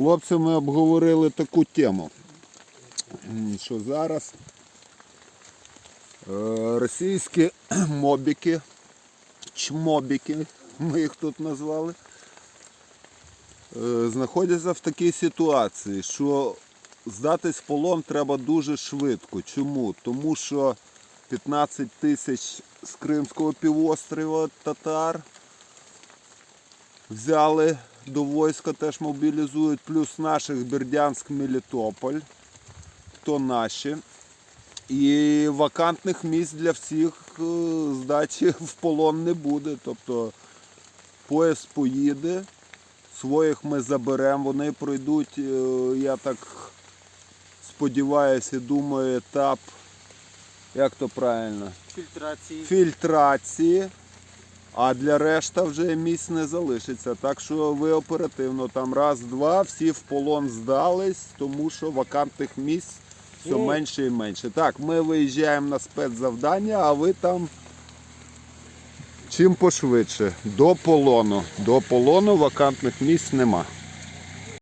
хлопцями обговорили таку тему, що зараз е, російські мобіки, чмобіки, ми їх тут назвали, е, знаходяться в такій ситуації, що здатись полон треба дуже швидко. Чому? Тому що 15 тисяч з Кримського півострова татар взяли до війська, теж мобілізують, плюс наших Бердянськ, Мелітополь, то наші. І вакантних місць для всіх е, здачі в полон не буде. Тобто поїзд поїде, своїх ми заберемо, вони пройдуть, е, я так сподіваюся, думаю, етап, як то правильно, Фільтрації. фільтрації, а для решта вже місць не залишиться. Так що ви оперативно там раз-два, всі в полон здались, тому що вакантних місць все Ну. менше і менше. Так, ми виїжджаємо на спецзавдання, а ви там чим пошвидше. До полону. До полону вакантних місць нема.